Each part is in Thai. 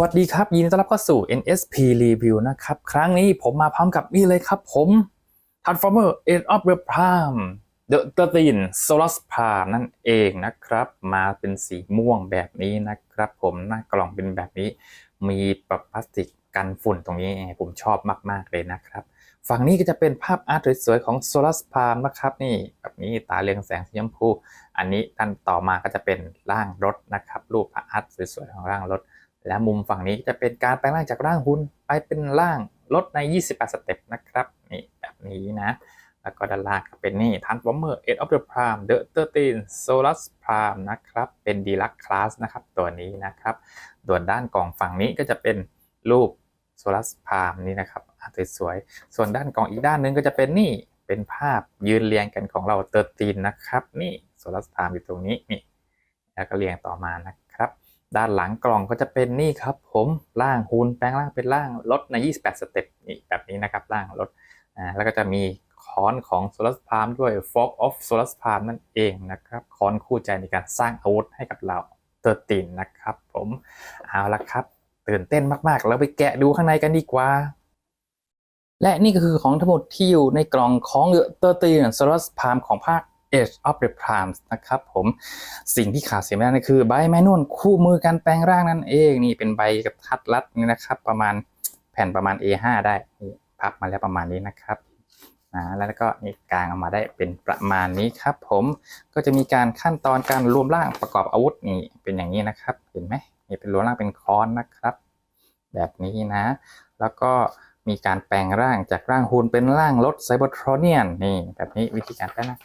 วัสดีครับ ยินดีต้อนรับเข้าสู่ NSP Review นะครับ ครั้งนี้ผมมาพร้อมกับนี่เลยครับผม Transformer Age of the Prime The 13 Solar Prime นั่นเองนะครับ มาเป็นสีม่วงแบบนี้นะครับ ผมหน้ากล่องเป็นแบบนี้ มีปรับพลาสติกกันฝุ่นตรงนี้ผมชอบมาก ๆ เลยนะครับ ฝั่งนี้ก็จะเป็นภาพอาร์ตสวยๆของ Solar Prime นะครับ นี่แบบนี้ตาเรืองแสงสีชมพู อันนี้ด้านต่อมาก็จะเป็นร่างรถนะครับ รูปอาร์ตสวยๆของร่างรถ และมุมฝั่งนี้จะเป็นการแปลงร่างจากร่างหุ่นไปเป็นร่างรถใน 28 สเต็ปนะครับนี่แบบนี้นะ แล้วก็ด้านล่างเป็นนี่ Transformer Age of the Prime The 13 Solar Prime นะครับเป็น Deluxe Class นะครับตัวนี้นะครับส่วนด้านกล่องฝั่งนี้ก็จะเป็นรูป Solar Prime นี่นะครับสวยๆส่วนด้านกล่องอีกด้านหนึงก็จะเป็นนี่เป็นภาพยืนเรียงกันของเรา13นนะครับนี่ Solar Prime อยู่ตรงนี้นี่แล้วก็เรียงต่อมานะ ด้านหลังกล่องก็จะเป็นนี่ครับ ผมร่างฮูนแปลงร่างเป็นร่างรถใน 28 สเต็ปนี่แบบนี้นะครับร่างรถอ่าแล้วก็จะมีค้อนของโซลัสพาร์มด้วย Fork of Solar p a l m นั่นเองนะครับค้อนคู่ใจในการสร้างอาวุธให้กับเราเตอร์ตินนะครับผมเอาละครับ ตื่นเต้นมากๆ แล้วไปแกะดูข้างในกันดีกว่า และนี่ก็คือของทั้งหมดที่อยู่ในกล่องของเตอร์ตินโซลัสพามของภาค Age of the Primes นะครับผมสิ่งที่ขาดเสียไม่ได้นั่นคือใบแมนนวลคู่มือการแปลงร่างนั่นเองนี่เป็นใบกับทัดรัดนี่นะครับ ประมาณแผ่นประมาณ A5 ได้นี่พับมาแล้วประมาณนี้นะครับนะแล้วก็นี่กลางออกมาได้เป็นประมาณนี้ครับ ผมก็จะมีการขั้นตอนการรวมร่างประกอบอาวุธนี่เป็นอย่างนี้นะครับ เห็นไหมนี่เป็นรวมร่างเป็นค้อนนะครับ แบบนี้นะ แล้วก็ มีการแปลงร่างจากร่างฮูนเป็นร่างรถไซบอร์ทรอเนียนนี่แบบนี้วิธีการแปลงร่าง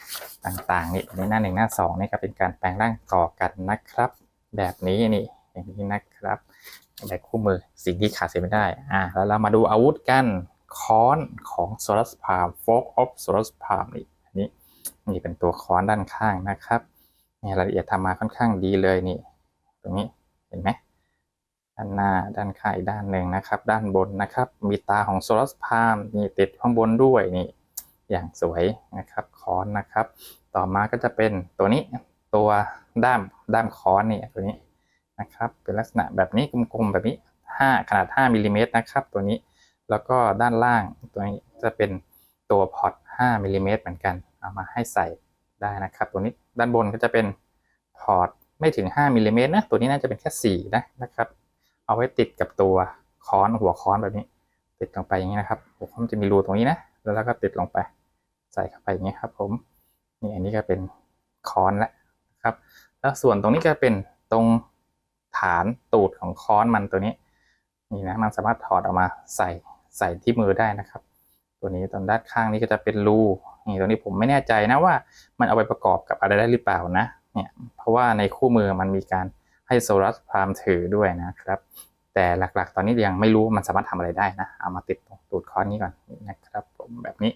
ต่างๆนี่ในหน้าหนึ่งหน้าสองนี่ก็เป็นการแปลงร่างต่อกันนะครับ แบบนี้นี่อย่างนี้นะครับได้คู่มือสิ่งที่ขาดเสียไม่ได้อ่าแล้วเรามาดูอาวุธกันค้อนของโซลัสพาร์มโฟกออฟโซลัสพาร์มนี่นนี้นี่เป็นตัวค้อนด้านข้างนะครับนี่รายละเอียดทำมาค่อนข้างดีเลยนี่ ตรงนี้เห็นไหม ด้านหน้าด้านข้างด้านหนึ่งนะครับ ด้านบนนะครับ มีตาของโซลัสพาร์มนี่ติดข้างบนด้วยนี่อย่างสวยนะครับค้อนนะครับ ต่อมาก็จะเป็นตัวนี้ตัวด้ามด้ามค้อนนี่ตัวนี้นะครับ เป็นลักษณะแบบนี้กลมๆแบบนี้ 5 ขนาด 5มิลลิเมตรนะครับ ตัวนี้แล้วก็ด้านล่างตัวนี้จะเป็นตัวพอร์ต5มิลลิเมตรเหมือนกัน เอามาให้ใส่ได้นะครับ ตัวนี้ด้านบนก็จะเป็นพอร์ตไม่ถึง 5มิลลิเมตรนะ ตัวนี้น่าจะเป็นแค่ 4 นะนะครับ เอาไว้ติดกับตัวค้อนหัวค้อนแบบนี้ ติดลงไปอย่างนี้นะครับหัวค้อนจะมีรูตรงนี้นะแล้วเราก็ติดลงไป ใส่เข้าไปอย่างนี้ครับ ผมนี่อันนี้ก็เป็นค้อนแล้วนะครับ แล้วส่วนตรงนี้ก็เป็นตรงฐานตูดของค้อนมันตัวนี้นี่นะมันสามารถถอดออกมาใส่ใส่ที่มือได้นะครับ ตัวนี้ตรงด้านข้างนี้ก็จะเป็นรูนี่ตรงนี้ผมไม่แน่ใจนะว่ามันเอาไปประกอบกับอะไรได้หรือเปล่านะเนี่ยเพราะว่าในคู่มือมันมีการ ให้โซลัสพรามถือด้วยนะครับ แต่หลักๆ ตอนนี้ยังไม่รู้มันสามารถทำอะไรได้นะ เอามาติดตรงตูดค้อนนี้ก่อนนะครับผมแบบนี้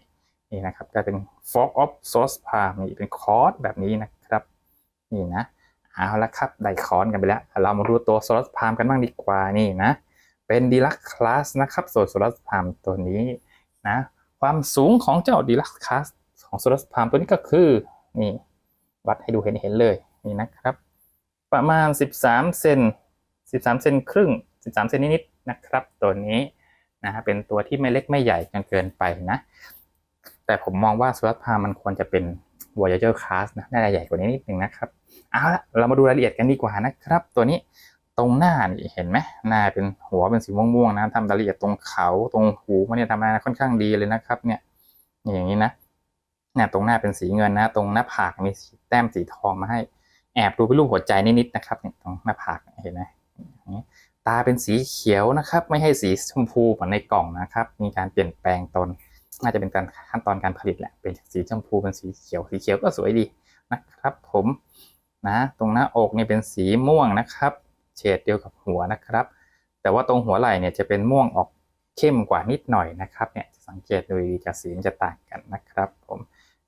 นี่นะครับก็เป็น fork of source palm นี่เป็นคอร์สแบบนี้นะครับ นี่นะเอาละครับได้คอนกันไปแล้ว เรามาดูตัว source palm กันบ้างดีกว่านี่นะ เป็น deluxe class นะครับส่วน source palm ตัวนี้นะ ความสูงของเจ้า deluxe class ของ source palm ตัวนี้ก็คือนี่วัดให้ดูเห็นๆเลยนี่นะครับ ประมาณ 13 เซน 13 เซนครึ่ง 13 เซนนิดๆนะครับ ตัวนี้นะฮะเป็นตัวที่ไม่เล็กไม่ใหญ่จนเกินไปนะ แต่ผมมองว่าสวัสดพามันควรจะเป็น Voyager Class นะ น่าจะใหญ่กว่านี้นิดนึงนะครับ เอาละเรามาดูรายละเอียดกันดีกว่านะครับ ตัวนี้ตรงหน้านี่เห็นไหมหน้าเป็นหัวเป็นสีม่วงๆนะทำรายละเอียดตรงเขาตรงหูมันเนี่ยทำมาค่อนข้างดีเลยนะครับ เนี่ยอย่างนี้นะเนี่ยตรงหน้าเป็นสีเงินนะ ตรงหน้าผากมีแต้มสีทองมาให้ แอบดูเป็นรูปหัวใจนิดๆนะครับเนี่ยตรงหน้าผากเห็นไหมตาเป็นสีเขียวนะครับ ไม่ให้สีชมพูเหมือนในกล่องนะครับ มีการเปลี่ยนแปลงตนน่าจะเป็นการขั้นตอนการผลิตแหละ เป็นสีชมพูเป็นสีเขียว สีเขียวก็สวยดีนะครับ ผมนะตรงหน้าอกเนี่ยเป็นสีม่วงนะครับ เฉดเดียวกับหัวนะครับ แต่ว่าตรงหัวไหล่เนี่ยจะเป็นม่วงออกเข้มกว่านิดหน่อยนะครับเนี่ยสังเกตดูดีจะสีมันจะต่างกันนะครับ ผม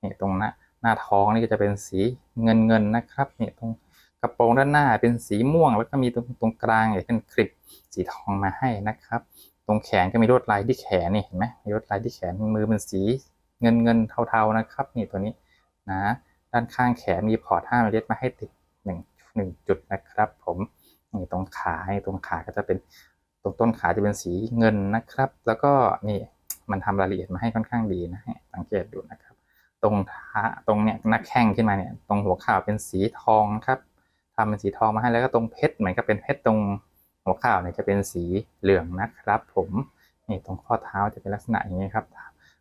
นี่ตรงหน้า หน้าท้องนี่ก็จะเป็นสีเงินเงินนะครับเนี่ยตรงกระโปรงด้านหน้าเป็นสีม่วง แล้วก็มีตรงตรงกลางเนี่ยเป็นคลิปสีทองมาให้นะครับ ตรงแขนก็มีลวดลายที่แขนนี่เห็นไหมมีลวดลายที่แขนมือเป็นสีเงินเงินเทาๆนะครับ นี่ตัวนี้นะด้านข้างแขนมีพอร์ต5มิลเมตรมาให้ติด1 1จุดนะครับ ผมนี่ตรงขาตรงขาก็จะเป็นตรงต้นขาจะเป็นสีเงินนะครับ แล้วก็นี่มันทำรายละเอียดมาให้ค่อนข้างดีนะสังเกตดูนะครับ รงท้าตรงเนี้ยหนักแข้งขึ้นมาเนี่ย ตรงหัวข่าวเป็นสีทองครับทำเป็นสีทองมาให้แล้วก็ตรงเพชรเหมือนกับเป็นเพชรตรงหัวข่าวเนี่ยจะเป็นสีเหลืองนะครับ ผมนี่ตรงข้อเท้าจะเป็นลักษณะอย่างนี้ครับ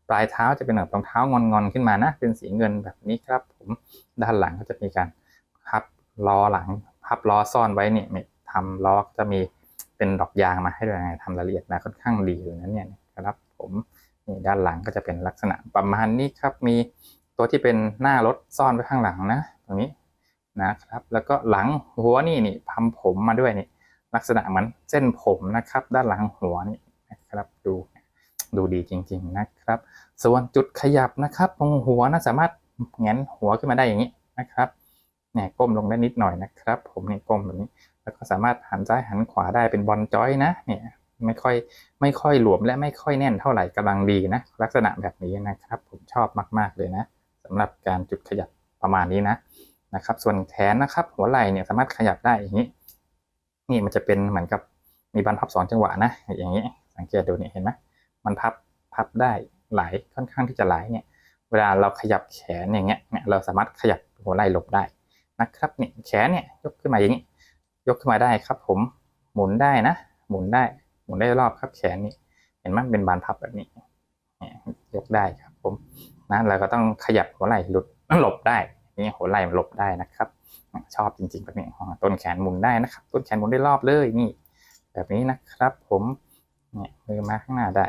ปลายเท้าจะเป็นแบบรองเท้างอนๆขึ้นมานะ เป็นสีเงินแบบนี้ครับ ผมด้านหลังก็จะมีการพับล้อหลังพับล้อซ่อนไว้เนี่ยทำล้อจะมีเป็นดอกยางมาให้ด้วยนะทำรายละเอียดมาค่อนข้างดีเลยนะเนี่ยครับ ผมนี่ด้านหลังก็จะเป็นลักษณะประมาณนี้ครับมี ตัวที่เป็นหน้ารถซ่อนไว้ข้างหลังนะตรงนี้นะครับ แล้วก็หลังหัวนี่นี่พัมผมมาด้วยนี่ลักษณะเหมือนเส้นผมนะครับ ด้านหลังหัวนี่นะครับดูดูดีจริง ๆนะครับ ส่วนจุดขยับนะครับ ตรงหัวนะสามารถแงนหัวขึ้นมาได้อย่างนี้นะครับเนี่ยก้มลงได้นิดหน่อยนะครับ ผมนี่ก้มแบบนี้ แล้วก็สามารถหันซ้ายหันขวาได้เป็นบอลจอยนะเนี่ยไม่ค่อยไม่ค่อยหลวมและไม่ค่อยแน่นเท่าไหร่กำลังดีนะ ลักษณะแบบนี้นะครับ ผมชอบมาก ๆเลยนะ สำหรับการจุดขยับประมาณนี้นะนะครับ ส่วนแขนนะครับ หัวไหล่เนี่ยสามารถขยับได้อย่างนี้ นี่มันจะเป็นเหมือนกับมีบันพับสองจังหวะนะ อย่างนี้ สังเกตดูนี่เห็นไหมมันพับพับได้หลายค่อนข้างที่จะไหลเนี่ย เวลาเราขยับแขนอย่างเงี้ยเนี่ยเราสามารถขยับหัวไหล่หลบได้นะครับเนี่ยแขนเนี่ยยกขึ้นมาอย่างนี้ ยกขึ้นมาได้ครับผมหมุนได้นะ หมุนได้หมุนได้รอบครับแขนนี่เห็นไหมเป็นบานพับแบบนี้เนี่ยยกได้ครับผม นะเราก็ต้องขยับหัวไหล่หลุดหลบได้นี่หัวไหล่หลบได้นะครับ ชอบจริงๆแบบนี้ต้นแขนหมุนได้นะครับ ต้นแขนหมุนได้รอบเลยนี่ แบบนี้นะครับ ผมเนี่ยมือมาข้างหน้าได้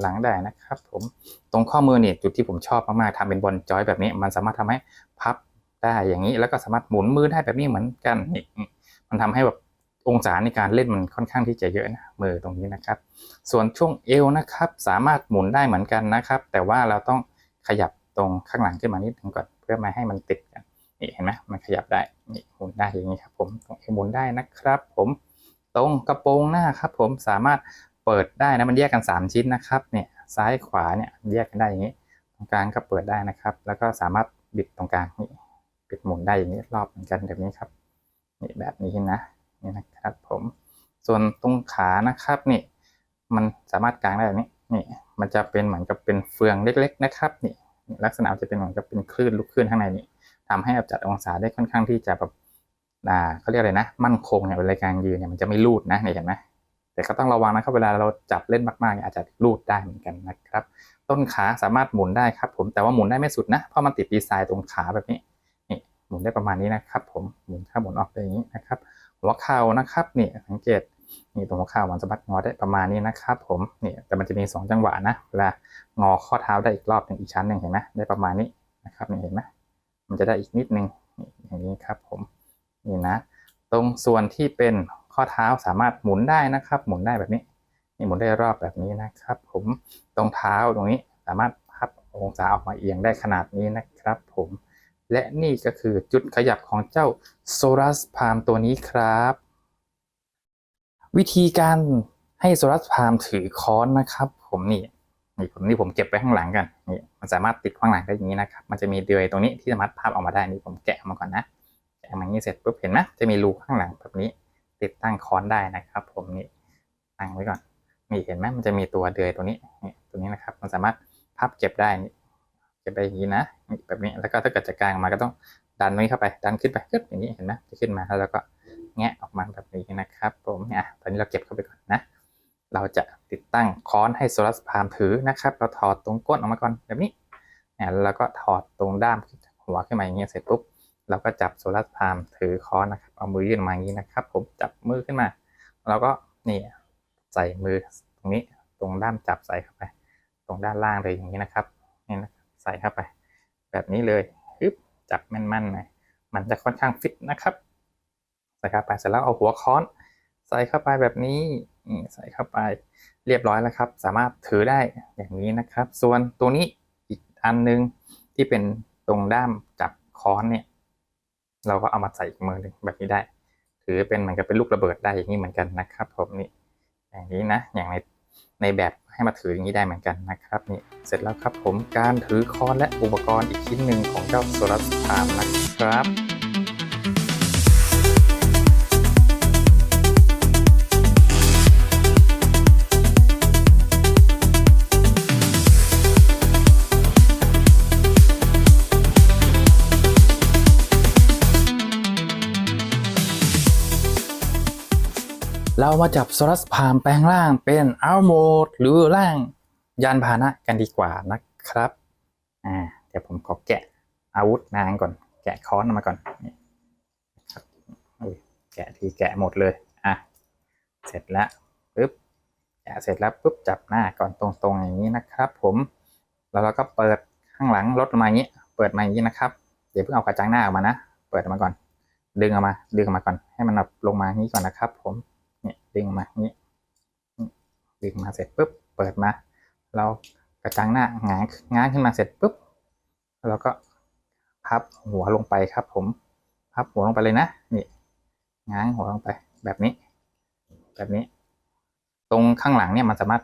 หลังได้นะครับ ผมตรงข้อมือเนี่ยจุดที่ผมชอบมากๆทำเป็นบอลจอยแบบนี้ มันสามารถทำให้พับได้อย่างนี้แล้วก็สามารถหมุนมือได้แบบนี้เหมือนกันนี่มันทำให้แบบองศาในการเล่นมันค่อนข้างที่จะเยอะนะมือตรงนี้นะครับ ส่วนช่วงเอวนะครับ สามารถหมุนได้เหมือนกันนะครับ แต่ว่าเราต้อง ขยับตรงข้างหลังขึ้นมานิดนึงก่อนเพื่อไม่ให้มันติดกันนี่เห็นไหมมันขยับได้นี่หมุนได้อย่างนี้ครับผมตรงเอวหมุนได้นะครับ ผมตรงกระโปรงหน้าครับ ผมสามารถเปิดได้นะมันแยกกัน 3 ชิ้นนะครับเนี่ยซ้ายขวาเนี่ยแยกกันได้อย่างนี้ ตรงกลางก็เปิดได้นะครับ แล้วก็สามารถบิดตรงกลางนี่บิดหมุนได้อย่างนี้รอบเหมือนกันแบบนี้ครับนี่แบบนี้นะนี่นะครับ ผมส่วนตรงขานะครับนี่มันสามารถกางได้แบบนี้นี่ มันจะเป็นเหมือนกับเป็นเฟืองเล็ก ๆ นะครับนี่ลักษณะจะเป็นเหมือนกับเป็นคลื่นลูกคลื่นข้างในนี่ทำให้จัดองศาได้ค่อนข้างที่จะแบบอ่าเขาเรียกอะไรนะ มั่นคงเนี่ยเวลาการยืนเนี่ยมันจะไม่ลูดนะเห็นไหมแต่ก็ต้องระวังนะครับเวลาเราจับเล่นมากๆเนี่ยอาจจะลูดได้เหมือนกันนะครับ ต้นขาสามารถหมุนได้ครับ ผมแต่ว่าหมุนได้ไม่สุดนะเพราะมันติดดีไซน์ตรงขาแบบนี้นี่หมุนได้ประมาณนี้นะครับ ผมหมุนข้าหมุนออกไปอย่างนี้นะครับหัวเข่านะครับนี่สังเกต นี่ตรงหัวเข่ามันสามารถงอได้ประมาณนี้นะครับผมนี่แต่มันจะมี 2 จังหวะนะเวลางอข้อเท้าได้อีกรอบหนึ่งอีกชั้นหนึ่งเห็นไหมได้ประมาณนี้นะครับนี่เห็นไหมมันจะได้อีกนิดนึงนี่อย่างนี้ครับผมนี่นะ ตรงส่วนที่เป็นข้อเท้าสามารถหมุนได้นะครับ หมุนได้แบบนี้นี่หมุนได้รอบแบบนี้นะครับ ผมตรงเท้าตรงนี้สามารถพับองศาออกมาเอียงได้ขนาดนี้นะครับ ผมและนี่ก็คือจุดขยับของเจ้าโซลัสพามตัวนี้ครับ วิธีการให้โซลัสพามถือค้อนนะครับ ผมนี่นี่ผมนี่ผมเก็บไว้ข้างหลังกันนี่มันสามารถติดข้างหลังได้อย่างนี้นะครับ มันจะมีเดือยตรงนี้ที่สามารถพับออกมาได้นี่ผมแกะมาก่อนนะแกะมาอย่างนี้เสร็จปุ๊บเห็นไหมจะมีรูข้างหลังแบบนี้ ติดตั้งค้อนได้นะครับ ผมนี่ตั้งไว้ก่อนนี่เห็นไหมมันจะมีตัวเดือยตัวนี้นี่ตัวนี้นะครับ มันสามารถพับเก็บได้นี่เก็บได้อย่างนี้นะนี่แบบนี้แล้วก็ถ้าเกิดจะกลางมาก็ต้องดันนี้เข้าไปดันขึ้นไปขึ้นอย่างนี้เห็นไหมจะขึ้นมาแล้วก็ แงะออกมาแบบนี้นะครับ ผมเนี่ยตอนนี้เราเก็บเข้าไปก่อนนะ เราจะติดตั้งค้อนให้โซลัสพามถือนะครับ เราถอดตรงก้นออกมาก่อนแบบนี้เนี่ยแล้วก็ถอดตรงด้ามหัวขึ้นมาอย่างเงี้ยเสร็จปุ๊บเราก็จับโซลัสพามถือค้อนนะครับ เอามือยื่นมาอย่างนี้นะครับ ผมจับมือขึ้นมาเราก็นี่ใส่มือตรงนี้ตรงด้ามจับใส่เข้าไป ตรงด้านล่างเลยอย่างนี้นะครับนี่นะใส่เข้าไป แบบนี้เลยฮึบจับแม่นๆหน่อยมันจะค่อนข้างฟิตนะครับ ใส่เข้าไปเสร็จแล้วเอาหัวค้อน ใส่เข้าไปแบบนี้ใส่เข้าไปเรียบร้อยแล้วครับ สามารถถือได้อย่างนี้นะครับ ส่วนตัวนี้อีกอันนึงที่เป็นตรงด้ามจับค้อนเนี่ย เราก็เอามาใส่อีกมือหนึ่งแบบนี้ได้ ถือเป็นเหมือนกับเป็นลูกระเบิดได้อย่างนี้เหมือนกันนะครับผมนี่อย่างนี้นะ อย่างในในแบบให้มาถืออย่างนี้ได้เหมือนกันนะครับนี่เสร็จแล้วครับผมการถือค้อนและอุปกรณ์อีกชิ้นหนึ่งของเจ้าโซลัสพามนะครับ เรามาจับโซลัสพามแปลงร่างเป็นอัลโมดหรือร่างยานพาหนะกันดีกว่านะครับ อ่า เดี๋ยวผมขอแกะอาวุธนางก่อน แกะค้อนมาก่อนนี่ครับแกะทีแกะหมดเลย อะ เสร็จแล้วปึ๊บ แกะเสร็จแล้วปุ๊บจับหน้าก่อนตรงๆอย่างนี้นะครับ ผม แล้วเราก็เปิดข้างหลังรถมาอย่างนี้ เปิดมาอย่างนี้นะครับ เดี๋ยวเพิ่งเอากระจังหน้าออกมานะ เปิดมาก่อน ดึงออกมา ดึงออกมาก่อน ให้มันแบบลงมาอย่างนี้ก่อนนะครับ ผม เนี่ยดึงมานี้ดึงมาเสร็จปุ๊บเปิดมา เรากระจังหน้าหงายง้างขึ้นมาเสร็จปุ๊บเราก็พับหัวลงไปครับผมพับหัวลงไปเลยนะนี่ง้างหัวลงไปแบบนี้ แบบนี้ ตรงข้างหลังเนี่ยมันสามารถ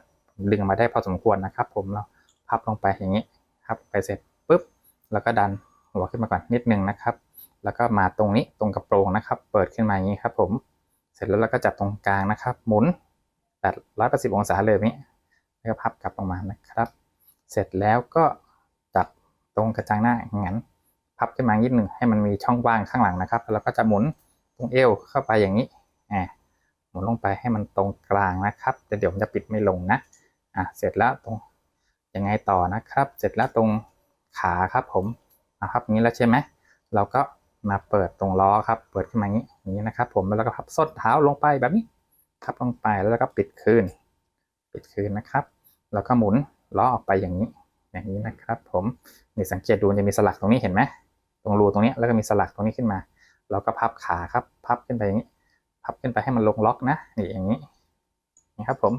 ดึงมาได้พอสมควรนะครับ ผมเราพับลงไปอย่างนี้พับไปเสร็จปุ๊บแล้วก็ดันหัวขึ้นมาก่อนนิดนึงนะครับ แล้วก็มาตรงนี้ตรงกระโปรงนะครับ เปิดขึ้นมาอย่างนี้ครับผม สร็จแล้วเราก็จับตรงกลางนะครับ หมุนแปดร้อยแปดสิบองศาเลยนี้แล้วก็พับกลับลงมานะครับ เสร็จแล้วก็จับตรงกระจังหน้าอย่างนั้น พับขึ้นมานิดหนึ่งให้มันมีช่องว่างข้างหลังนะครับ แล้วก็จะหมุนตรงเอวเข้าไปอย่างนี้อ่าหมุนลงไปให้มันตรงกลางนะครับแต่เดี๋ยวมันจะปิดไม่ลงนะอะเสร็จแล้วตรงยังไงต่อนะครับ เสร็จแล้วตรงขาครับผมนะครับนี้แล้วใช่ไหมเราก็มาเปิดตรงล้อครับ เปิดขึ้นมาอย่างนี้ อย่างนี้นะครับ ผมแล้วก็พับส้นเท้าลงไปแบบนี้พับลงไปแล้วก็ปิดคืน ปิดคืนนะครับ แล้วก็หมุนล้อออกไปอย่างนี้ อย่างนี้นะครับ ผมนี่สังเกตดูจะมีสลักตรงนี้เห็นไหมตรงรูตรงนี้แล้วก็มีสลักตรงนี้ขึ้นมาเราก็พับขาครับ พับขึ้นไปอย่างนี้ พับขึ้นไปให้มันลงล็อกนะนี่อย่างนี้นี่ครับ ผม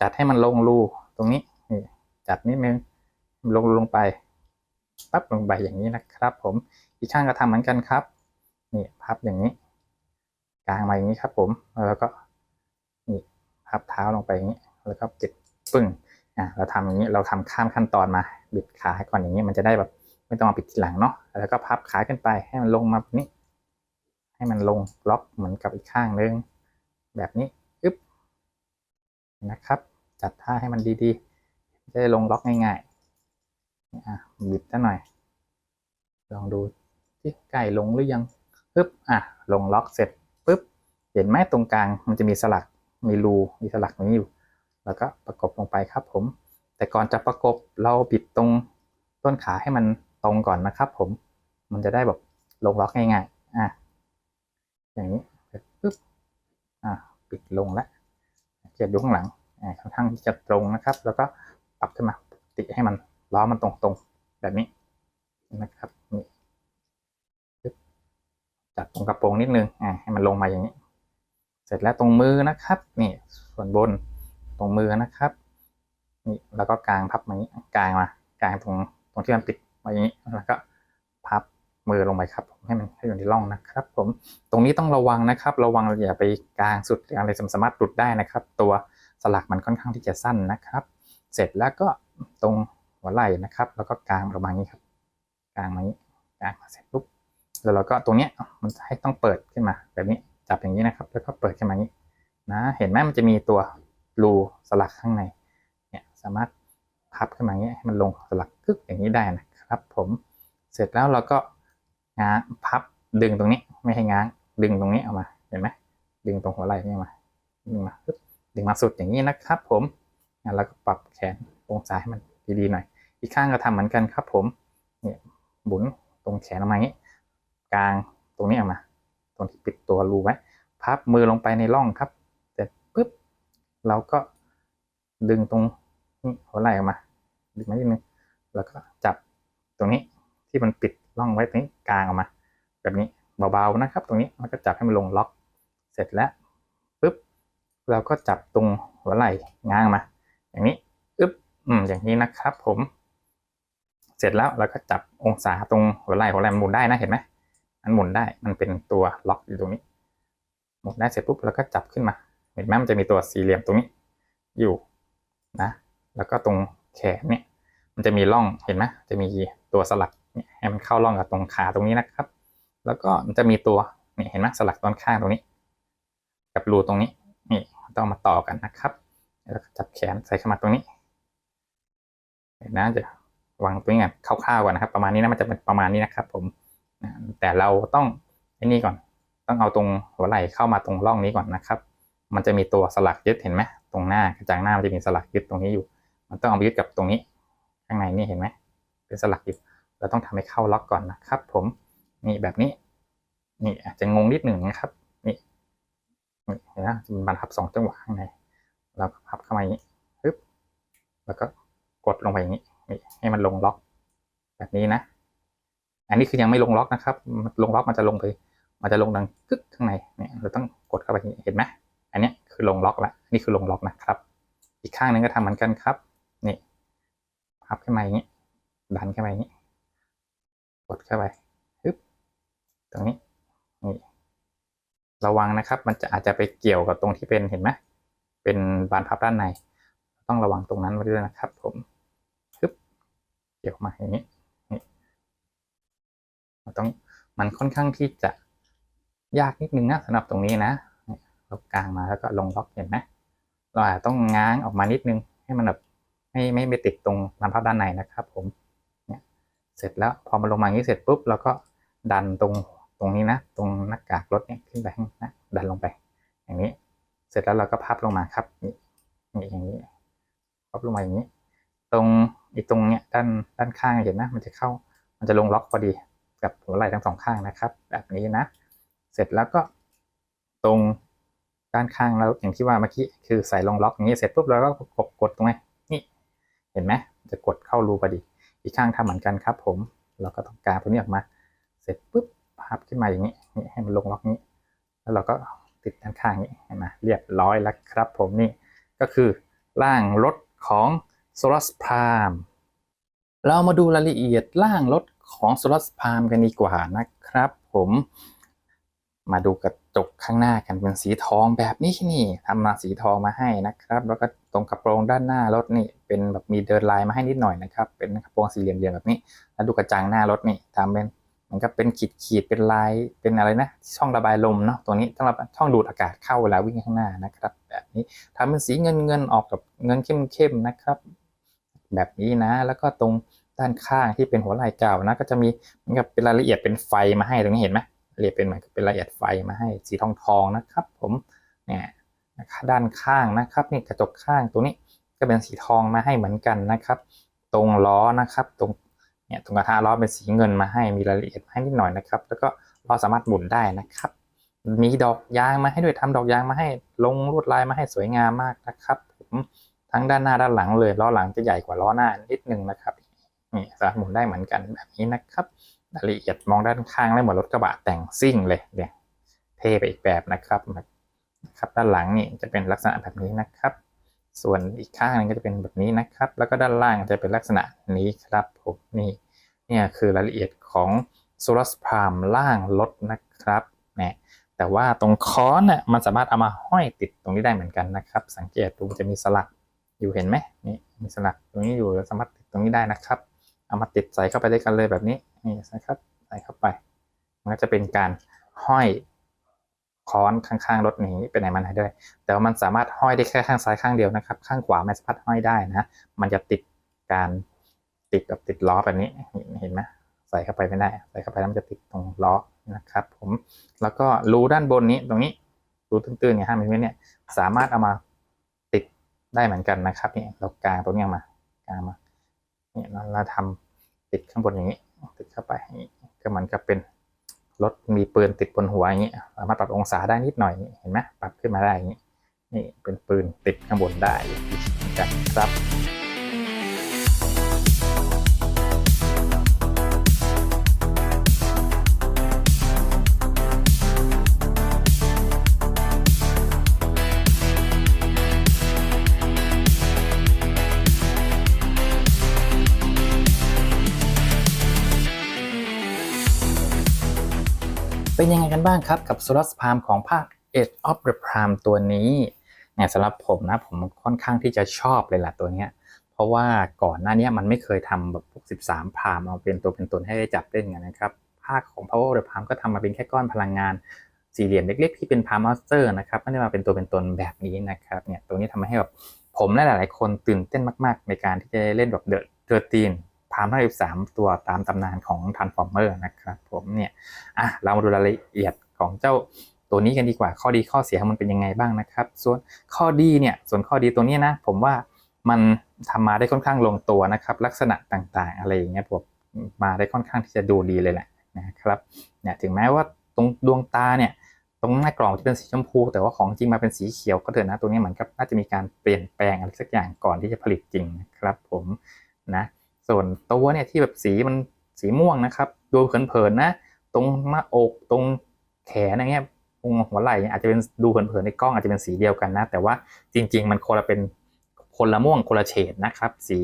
จัดให้มันลงรูตรงนี้นี่จัดนิดนึงลงลงไปปั๊บลงไปอย่างนี้นะครับ ผมอีกข้างก็ทำเหมือนกันครับนี่พับอย่างนี้ กลางมาอย่างนี้ครับ ผมแล้วก็นี่พับเท้าลงไปอย่างนี้ แล้วก็ปิดปึ้งอะเราทำอย่างนี้เราทำข้ามขั้นตอนมา บิดขาให้ก่อนอย่างนี้ มันจะได้แบบไม่ต้องมาปิดทีหลังเนาะแล้วก็พับขาขึ้นไปให้มันลงมาแบบนี้ ให้มันลงล็อกเหมือนกับอีกข้างนึงแบบนี้อึ๊บนะครับ จัดท่าให้มันดีๆจะได้ลงล็อกง่ายๆอะบิดซะหน่อย ลองดูที่ใกล้ลงหรือยังปึ๊บอะลงล็อกเสร็จ เห็นไหมตรงกลางมันจะมีสลักมีรูมีสลักนี้อยู่ แล้วก็ประกบลงไปครับผม แต่ก่อนจะประกบเราบิดตรงต้นขาให้มันตรงก่อนนะครับ ผมมันจะได้แบบลงล็อกง่ายๆอะอย่างนี้ปึ๊บอะปิดลงแล้วเกียบดูข้างหลังอ่าค่อนข้างจะตรงนะครับ แล้วก็ปรับขึ้นมาติให้มันล้อมันตรงๆแบบนี้นะครับนี่จับตรงกระโปรงนิดนึงอ่าให้มันลงมาอย่างนี้ เสร็จแล้วตรงมือนะครับนี่ส่วนบนตรงมือนะครับนี่แล้วก็กางพับมาอย่างนี้กางมากางตรงตรงที่มันปิดมาอย่างนี้แล้วก็พับมือลงไปครับผมให้มันให้อยู่ในร่องนะครับ ผมตรงนี้ต้องระวังนะครับ ระวังอย่าไปกางสุดอะไรสามารถหลุดได้นะครับ ตัวสลักมันค่อนข้างที่จะสั้นนะครับ เสร็จแล้วก็ตรงหัวไหล่นะครับ แล้วก็กางประมาณนี้ครับกางมาอย่างนี้กางมาเสร็จปุ๊บแล้วเราก็ตรงเนี้ยมันให้ต้องเปิดขึ้นมาแบบนี้ จับอย่างนี้นะครับ แล้วก็เปิดขึ้นมาอย่างนี้นะ เห็นไหมมันจะมีตัวรูสลักข้างใน เนี่ยสามารถพับขึ้นมาอย่างนี้ให้มันลงสลักกึกอย่างนี้ได้นะครับ ผมเสร็จแล้วเราก็ง้างพับดึงตรงนี้ไม่ให้ง้าง ดึงตรงนี้ออกมาเห็นไหมดึงตรงหัวไหล่นี่มาดึงมาดึงมาสุดอย่างนี้นะครับ ผมแล้วก็ปรับแขนองศาให้มันดีๆหน่อย อีกข้างก็ทำเหมือนกันครับ ผมเนี่ยบุนตรงแขนออกมาอย่างนี้ กลางตรงนี้ออกมา ตรงที่ปิดตัวรูไว้พับมือลงไปในร่องครับ เสร็จปุ๊บเราก็ดึงตรงนี่หัวไหล่ออกมา ดึงมานิดนึงแล้วก็จับตรงนี้ที่มันปิดร่องไว้ตรงนี้กลางออกมา แบบนี้เบาๆนะครับ ตรงนี้แล้วก็จับให้มันลงล็อก เสร็จแล้วปุ๊บเราก็จับตรงหัวไหล่ง้างมา อย่างนี้อึ๊บอืมอย่างนี้นะครับ ผม เสร็จแล้วเราก็จับองศาตรงหัวไหล่หัวไหล่มันหมุนได้นะเห็นไหม มันหมุนได้มันเป็นตัวล็อกอยู่ตรงนี้ หมุนได้เสร็จปุ๊บแล้วก็จับขึ้นมาเห็นไหมมันจะมีตัวสี่เหลี่ยมตรงนี้ อยู่นะ แล้วก็ตรงแขนเนี่ย มันจะมีร่องเห็นไหมจะมีตัวสลักเนี่ยให้มันเข้าร่องกับตรงขาตรงนี้นะครับ แล้วก็มันจะมีตัวนี่เห็นไหมสลักตอนข้างตรงนี้ กับรูตรงนี้นี่ต้องมาต่อกันนะครับ แล้วจับแขนใส่เข้ามาตรงนี้เห็นนะจะวางตรงนี้คร่าวๆก่อนนะครับ ประมาณนี้นะมันจะเป็นประมาณนี้นะครับ ผม แต่เราต้องไอ้นี่ก่อน ต้องเอาตรงหัวไหล่เข้ามาตรงร่องนี้ก่อนนะครับ มันจะมีตัวสลักยึดเห็นไหมตรงหน้ากระจังหน้ามันจะมีสลักยึดตรงนี้อยู่ มันต้องเอาไปยึดกับตรงนี้ ข้างในนี่เห็นไหมเป็นสลักอยู่เราต้องทำให้เข้าล็อกก่อนนะครับ ผมนี่แบบนี้ นี่อาจจะงงนิดหนึ่งนะครับ นี่นี่เห็นไหมมันบันทับสองจังหวะข้างในเราก็พับเข้ามาอย่างนี้ปึ๊บแล้วก็กดลงไปอย่างนี้นี่ให้มันลงล็อก แบบนี้นะ อันนี้คือยังไม่ลงล็อกนะครับ ลงล็อกมันจะลงไป มันจะลงดังกึกข้างในเนี่ยเราต้องกดเข้าไปนี้เห็นไหมอันนี้คือลงล็อกละนี่คือลงล็อกนะครับ อีกข้างหนึ่งก็ทำเหมือนกันครับนี่พับขึ้นมาอย่างนี้ดันเข้าไปอย่างนี้กดเข้าไปปึ๊บตรงนี้นี่ระวังนะครับ มันจะอาจจะไปเกี่ยวกับตรงที่เป็นเห็นไหมเป็นบานพับด้านใน ต้องระวังตรงนั้นไว้ด้วยนะครับ ผมปึ๊บเกี่ยวมาอย่างนี้ ต้องมันค่อนข้างที่จะยากนิดนึงนะสำหรับตรงนี้นะนี่เรากลางมาแล้วก็ลงล็อกเห็นไหมเราอาจต้องง้างออกมานิดนึง ให้มันแบบไม่ไม่ไปติดตรงบานพับด้านในนะครับผมเสร็จแล้วพอมันลงมาอย่างนี้เสร็จปุ๊บเราก็ดันตรงตรงนี้นะ ตรงหน้ากากรถเนี่ยขึ้นไปนะดันลงไป อย่างนี้ เสร็จแล้วเราก็พับลงมาครับนี่อย่างนี้พับลงมาอย่างนี้ ตรงอีตรงเนี้ยด้านด้านข้างเห็นนะมันจะเข้ามันจะลงล็อกพอดี กับหัวไหล่ทั้งสองข้างนะครับ แบบนี้นะ เสร็จแล้วก็ตรงด้านข้างแล้วอย่างที่ว่าเมื่อกี้คือใส่ลงล็อกอย่างนี้เสร็จปุ๊บเราก็กดกดตรงไหนนี่เห็นไหมจะกดเข้ารูพอดี อีกข้างทำเหมือนกันครับผมเราก็ต้องการตัวนี้ออกมา เสร็จปุ๊บพับขึ้นมาอย่างนี้นี่ให้มันลงล็อกนี้ แล้วเราก็ติดด้านข้างนี้เห็นไหมเรียบร้อยแล้วครับ ผมนี่ก็คือร่างรถของ s o l a s p a l m เรามาดูรายละเอียดร่างรถ ของ s o l a s p a l m กันดีกว่านะครับ ผมมาดูกระจกข้างหน้ากันเป็นสีทองแบบนี้นี่ทำมาสีทองมาให้นะครับ แล้วก็ตรงกระโปรงด้านหน้ารถนี่เป็นแบบมีเดินลายมาให้นิดหน่อยนะครับ เป็นกระโปรงสี่เหลี่ยมๆแบบนี้ แล้วดูกระจังหน้ารถนี่ทำเป็นมันก็เป็นขีดขีดๆเป็นลายเป็นอะไรนะ ช่องระบายลมเนาะตัวนี้ต้องระบช่องดูดอากาศเข้าเวลาวิ่งข้างหน้านะครับ แบบนี้ทำเป็นสีเงินเงินๆออกกับเงินเข้มๆนะครับ แบบนี้นะ แล้วก็ตรง ด้านข้างที่เป็นหัวไหล่เก่านะก็จะมีเหมือนกับเป็นรายละเอียดเป็นไฟมาให้ตรงนี้เห็นไหมรายละเอียดเป็นเหมือนกับเป็นรายละเอียดไฟมาให้สีทองทองนะครับ ผมเนี่ยนะครับด้านข้างนะครับนี่กระจกข้างตรงนี้ก็เป็นสีทองมาให้เหมือนกันนะครับ ตรงล้อนะครับตรงเนี่ยตรงกระทะล้อเป็นสีเงินมาให้มีรายละเอียดให้นิดหน่อยนะครับ แล้วก็ล้อสามารถหมุนได้นะครับ มีดอกยางมาให้ด้วยทำดอกยางมาให้ลงลวดลายมาให้สวยงามมากนะครับ ผมทั้งด้านหน้าด้านหลังเลยล้อหลังจะใหญ่กว่าล้อหน้านิดนึงนะครับ นี่สามารถหมุนได้เหมือนกันแบบนี้นะครับรายละเอียดมองด้านข้างแล้วเหมือนรถกระบะแต่งซิ่งเลยเนี่ยเท่ไปอีกแบบนะครับนะครับ ด้านหลังนี่จะเป็นลักษณะแบบนี้นะครับ ส่วนอีกข้างนึงก็จะเป็นแบบนี้นะครับ แล้วก็ด้านล่างจะเป็นลักษณะนี้ครับผมนี่เนี่ยคือรายละเอียดของ s o l a s p a l m ล่างรถนะครับนี่ยแต่ว่าตรงค้อนน่ะมันสามารถเอามาห้อยติดตรงนี้ได้เหมือนกันนะครับ สังเกตดูมันจะมีสลักอยู่เห็นไหมนี่มีสลักตรงนี้อยู่แล้วสามารถติดตรงนี้ได้นะครับ เอามาติดใส่เข้าไปด้วยกันเลยแบบนี้นี่นะครับใส่เข้าไป มันก็จะเป็นการห้อยค้อนข้างๆรถหนีไปไหนมาไหนด้วย แต่ว่ามันสามารถห้อยได้แค่ข้างซ้ายข้างเดียวนะครับ ข้างขวาไม่สามารถห้อยได้นะ มันจะติดการติดกับติดล้อแบบนี้เห็นไหมใส่เข้าไปไม่ได้ ใส่เข้าไปแล้วมันจะติดตรงล้อนะครับผม แล้วก็รูด้านบนนี้ตรงนี้รูตื้นๆเนี่ยห้ามิลลิเมตรเนี่ยสามารถเอามาติดได้เหมือนกันนะครับเนี่ยเรากางตรงนี้มากางมาเนี่ยเราเราทำ ติดข้างบนอย่างนี้ ติดเข้าไปนี้ก็เหมือนกับเป็นรถมีปืนติดบนหัวอย่างนี้สามารถปรับองศาได้นิดหน่อยเห็นไหมปรับขึ้นมาได้อย่างนี้นี่เป็นปืนติดข้างบนได้กันครับ เป็นยังไงกันบ้างครับกับ Solar s p a l m ของภาค Edge of the Prime ตัวนี้เนี่ยสำหรับผมนะผมค่อนข้างที่จะชอบเลยล่ะตัวเนี้ยเพราะว่าก่อนหน้านี้มันไม่เคยทำแบบพวก 13 พรามเอาเป็นตัวเป็นตนให้ได้จับเล่นกันนะครับ ภาคของ Power of the Prime ก็ทำมาเป็นแค่ก้อนพลังงานสี่เหลี่ยมเล็กๆที่เป็น Prime Monster นะครับไม่ได้มาเป็นตัวเป็นตนแบบนี้นะครับเนี่ยตัวนี้ทำให้แบบผมและหลายๆคนตื่นเต้นมาก ๆ ในการที่จะเล่นแบบเดอะเทอร์ตีน พามทั้ง13 ตัวตามตำนานของ Transformer นะครับผมเนี่ยอะเรามาดูรายละเอียดของเจ้าตัวนี้กันดีกว่าข้อดีข้อเสียมันเป็นยังไงบ้างนะครับ ส่วนข้อดีเนี่ยส่วนข้อดีตัวนี้นะ ผมว่ามันทำมาได้ค่อนข้างลงตัวนะครับ ลักษณะต่างๆ อะไรอย่างเงี้ยผมมาได้ค่อนข้างที่จะดูดีเลยแหละนะครับเนี่ยถึงแม้ว่าตรงดวงตาเนี่ยตรงหน้ากล่องจะเป็นสีชมพู แต่ว่าของจริงมาเป็นสีเขียวก็เถอะนะตัวนี้เหมือนกับน่าจะมีการเปลี่ยนแปลงอะไรสักอย่างก่อนที่จะผลิตจริงนะครับผมนะ ส่วนตัวเนี่ยที่แบบสีมันสีม่วงนะครับดูเผินๆนะ ตรงหน้าอกตรงแขนอะไรเงี้ยตรงหัวไหล่เนี่ยอาจจะเป็นดูเผินๆในกล้องอาจจะเป็นสีเดียวกันนะ แต่ว่าจริง ๆ มันคนละเป็นคนละม่วงคนละเฉดนะครับ สี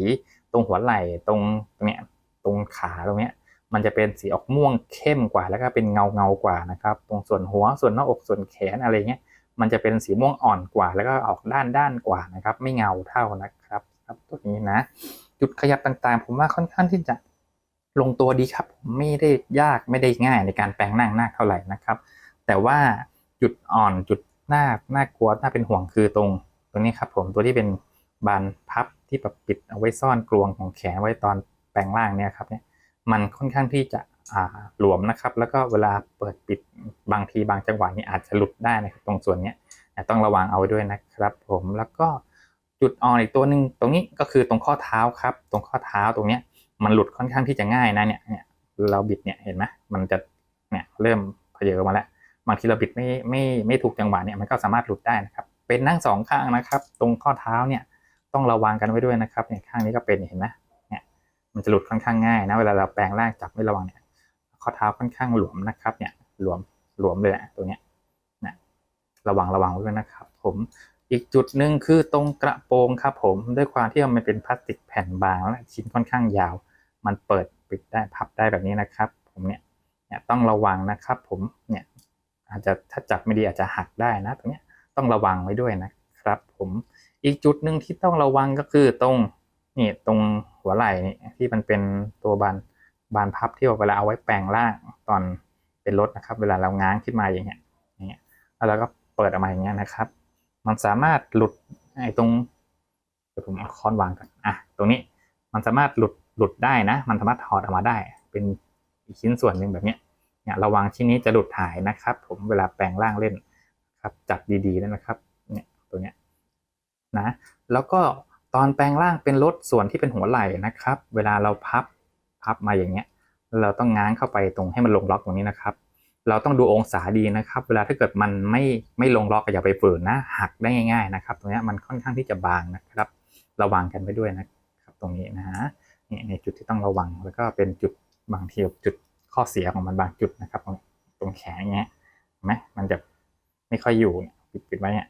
ตรงหัวไหล่ตรงตรงเนี้ยตรงขาตรงเนี้ยมันจะเป็นสีออกม่วงเข้มกว่าแล้วก็เป็นเงาเงากว่านะครับ ตรงส่วนหัวส่วนหน้าอกส่วนแขนอะไรเงี้ยมันจะเป็นสีม่วงอ่อนกว่า แล้วก็ออกด้านด้านกว่านะครับ ไม่เงาเท่านะครับ ครับตัวนี้นะ จุดขยับต่างๆ ผมว่าค่อนข้างที่จะลงตัวดีครับ ไม่ได้ยากไม่ได้ง่ายในการแปลงหน้าหน้าเท่าไหร่นะครับ แต่ว่าจุดอ่อนจุดหน้าหน้ากลัวน่าเป็นห่วงคือตรง ตรงนี้ครับ ผมตัวที่เป็นบานพับที่แบบปิดเอาไว้ซ่อนกลวงของแขนไว้ตอนแปลงร่างเนี่ยครับเนี่ยมันค่อนข้างที่จะอ่าหลวมนะครับ แล้วก็เวลาเปิดปิดบางทีบางจังหวะนี่อาจจะหลุดได้นะครับตรงส่วนนี้ต้องระวังเอาไว้ด้วยนะครับ ผมแล้วก็ จุดอ่อนอีกตัวหนึ่งตรงนี้ก็คือตรงข้อเท้าครับ ตรงข้อเท้าตรงเนี้ยมันหลุดค่อนข้างที่จะง่ายนะเนี่ยเนี่ยเราบิดเนี่ยเห็นไหมมันจะเนี่ยเริ่มเพเยอมาแล้วบางทีเราบิดไม่ไม่ไม่ถูกจังหวะเนี่ยมันก็สามารถหลุดได้นะครับ เป็นนั่งสองข้างนะครับ ตรงข้อเท้าเนี่ยต้องระวังกันไว้ด้วยนะครับเนี่ยข้างนี้ก็เป็นเห็นไหมเนี่ยมันจะหลุดค่อนข้างง่ายนะเวลาเราแปลงร่างจับไม่ระวังเนี่ยข้อเท้าค่อนข้างหลวมนะครับเนี่ยหลวมหลวมเลยแหละตัวเนี้ยนะระวังระวังไว้ด้วยนะครับ ผม อีกจุดหนึ่งคือตรงกระโปรงครับผมด้วยความที่มันเป็นพลาสติกแผ่นบางและชิ้นค่อนข้างยาว มันเปิดปิดได้พับได้แบบนี้นะครับ ผมเนี่ยเนี่ยต้องระวังนะครับ ผมเนี่ยอาจจะถ้าจับไม่ดีอาจจะหักได้นะตรงเนี้ยต้องระวังไว้ด้วยนะครับ ผมอีกจุดหนึ่งที่ต้องระวังก็คือตรงนี่ตรงหัวไหล่นี่ที่มันเป็นตัวบานบานพับที่เวลาเอาไว้แปลงร่างตอนเป็นรถนะครับ เวลาเราง้างขึ้นมาอย่างเงี้ยอย่างเงี้ยแล้วเราก็เปิดออกมาอย่างเงี้ยนะครับ มันสามารถหลุดไอ้ตรงเดี๋ยวผมเอาค้อนวางก่อนอะตรงนี้มันสามารถหลุดหลุดได้นะ มันสามารถถอดออกมาได้ เป็นอีกชิ้นส่วนหนึ่งแบบนี้เนี่ยระวังชิ้นนี้จะหลุดหายนะครับ ผมเวลาแปลงร่างเล่นครับจับดีๆนะครับเนี่ยตัวเนี้ยนะแล้วก็ตอนแปลงร่างเป็นรถส่วนที่เป็นหัวไหล่นะครับ เวลาเราพับพับมาอย่างเงี้ย เราต้องง้างเข้าไปตรงให้มันลงล็อกตรงนี้นะครับ เราต้องดูองศาดีนะครับ เวลาถ้าเกิดมันไม่ไม่ลงล็อกก็อย่าไปฝืนนะหักได้ง่าย ๆนะครับ ตรงนี้มันค่อนข้างที่จะบางนะครับ ระวังกันไปด้วยนะครับ ตรงนี้นะฮะนี่ในจุดที่ต้องระวังแล้วก็เป็นจุดบางทีจุดข้อเสียของมันบางจุดนะครับ ตรงแขนเงี้ยเห็นไหมมันจะไม่ค่อยอยู่ปิดปิดไว้เนี่ย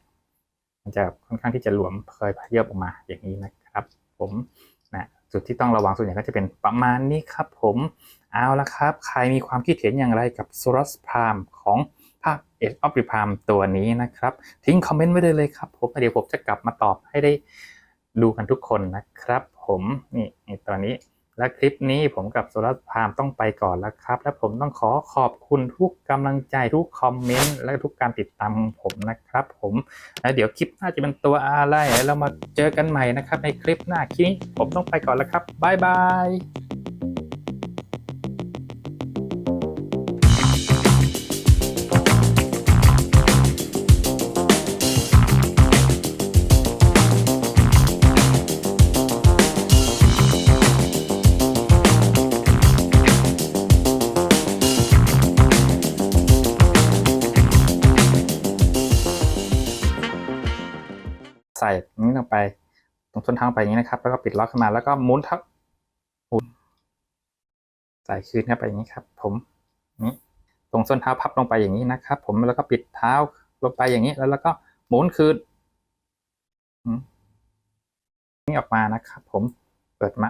มันจะค่อนข้างที่จะหลวมเคยเยิบออกมาอย่างนี้นะครับ ผม จุดที่ต้องระวังส่วนใหญ่ก็จะเป็นประมาณนี้ครับผมเอาละครับ ใครมีความคิดเห็นอย่างไรกับ s o r a s Prime ของภาค Edge of the Prime ตัวนี้นะครับ ทิ้งคอมเมนต์ไว้ได้เลยครับผมเดี๋ยวผมจะกลับมาตอบให้ได้ดูกันทุกคนนะครับ ผมนี่นี่ตอนนี้ และคลิปนี้ผมกับโซลาร์พามต้องไปก่อนแล้วครับ และผมต้องขอขอบคุณทุกกำลังใจทุกคอมเมนต์และทุกการติดตามของผมนะครับ ผมแล้วเดี๋ยวคลิปหน้าจะเป็นตัวอะไรแล้วเรามาเจอกันใหม่นะครับ ในคลิปหน้าคลิปนี้ผมต้องไปก่อนแล้วครับบ๊ายบาย ของส้นเท้าไปอย่างนี้นะครับ แล้วก็ปิดล็อกขึ้นมาแล้วก็หมุนทับหมุนใส่คืนเข้าไปอย่างนี้ครับ ผมนี่ตรงส้นเท้าพับลงไปอย่างนี้นะครับ ผมแล้วก็ปิดเท้าลงไปอย่างนี้แล้วแล้วก็หมุนคืนนี่ออกมานะครับ ผมเปิดมา